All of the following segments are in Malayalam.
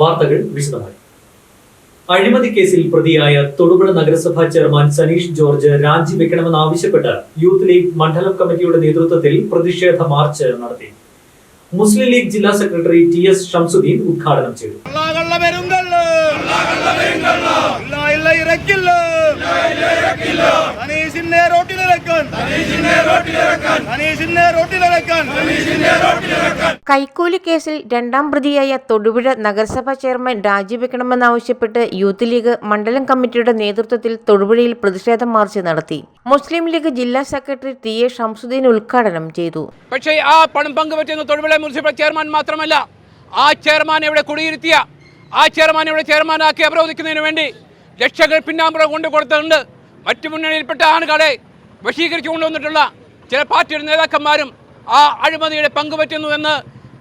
വാർത്തകൾ വിശദമായി. അഴിമതി കേസിൽ പ്രതിയായ തൊടുപുഴ നഗരസഭാ ചെയർമാൻ സനീഷ് ജോർജ് രാജിവെക്കണമെന്നാവശ്യപ്പെട്ട് യൂത്ത് ലീഗ് മണ്ഡലം കമ്മിറ്റിയുടെ നേതൃത്വത്തിൽ പ്രതിഷേധ മാർച്ച് നടത്തി. മുസ്ലിം ലീഗ് ജില്ലാ സെക്രട്ടറി ടി എസ് ഷംസുദ്ദീൻ ഉദ്ഘാടനം ചെയ്തു. റോട്ടിലിറക്കാൻ റോട്ടിലിറക്കാൻ കൈക്കൂലി കേസിൽ രണ്ടാം പ്രതിയായ തൊടുപുഴ നഗരസഭാ ചെയർമാൻ രാജിവെക്കണമെന്നാവശ്യപ്പെട്ട് യൂത്ത് ലീഗ് മണ്ഡലം കമ്മിറ്റിയുടെ നേതൃത്വത്തിൽ തൊടുപുഴയിൽ പ്രതിഷേധ മാർച്ച് നടത്തി. മുസ്ലിം ലീഗ് ജില്ലാ സെക്രട്ടറി ടി എ ഷംസുദ്ദീൻ ഉദ്ഘാടനം ചെയ്തു. പക്ഷേ ആ പണം പങ്കുവച്ചിരുന്ന തൊടുപുഴ മുനിസിപ്പൽ ചെയർമാൻ മാത്രമല്ല ആ ചെയർമാൻ ഇവിടെ കുടിയിരുത്തിയ ആ ചെയർമാൻ ഇവിടെ ചെയർമാനാക്കി അവരോധിക്കുന്നതിന് വേണ്ടി ലക്ഷങ്ങൾ പിന്നാമ്പുറം കൊണ്ടു കൊടുത്തിട്ടുണ്ട് മറ്റു മുന്നണിയിൽപ്പെട്ട ആളുകളെ വശീകരിച്ചു കൊണ്ടുവന്നിട്ടുള്ള ചില പാർട്ടിയുടെ നേതാക്കന്മാരും ആ അഴിമതിയുടെ പങ്കുപറ്റുന്നുവെന്ന്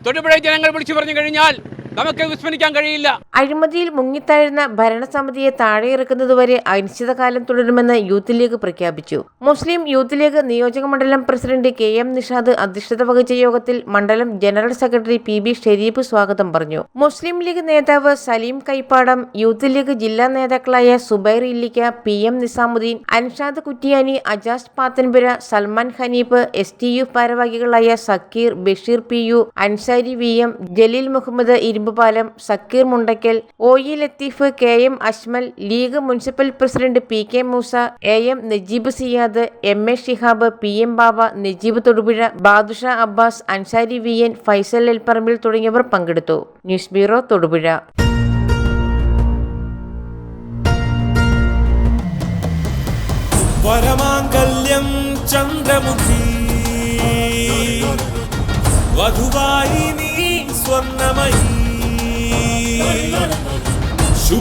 തൊടുപുഴ ജനങ്ങൾ വിളിച്ചു പറഞ്ഞു കഴിഞ്ഞാൽ നമുക്ക് വിസ്മരിക്കാൻ കഴിയില്ല. അഴിമതിയിൽ മുങ്ങിത്താഴുന്ന ഭരണസമിതിയെ താഴെയിറക്കുന്നതുവരെ അനിശ്ചിതകാലം തുടരുമെന്ന് യൂത്ത് ലീഗ് പ്രഖ്യാപിച്ചു. മുസ്ലിം യൂത്ത് ലീഗ് നിയോജക മണ്ഡലം പ്രസിഡന്റ് കെ എം നിഷാദ് അധ്യക്ഷത വഹിച്ച യോഗത്തിൽ മണ്ഡലം general secretary P B Shareef സ്വാഗതം പറഞ്ഞു. മുസ്ലിം ലീഗ് നേതാവ് സലീം കൈപ്പാടം യൂത്ത് ലീഗ് ജില്ലാ നേതാക്കളായ Zubair Illikka P M Nizamuddin Anshad Kuttiyani Ajas Pathanpura Salman Haneef S T U ഭാരവാഹികളായ Sakkeer Basheer P U Ansari V M Jaleel Muhammad Irumbupalam Sakkeer Mundakkal O E Latheef K M Ashmal league municipal president P K Moosa A M Najeeb Siyad M A Shihab P M Baba Najeeb Thodupuzha Badusha Abbas Ansari V N Faisal Elpparambil തുടങ്ങിയവർ പങ്കെടുത്തു. News bureau Thodupuzha. വരമാംഗല്യം ചന്ദ്രമുഖി. വധുവായി നീ സ്വർണമയി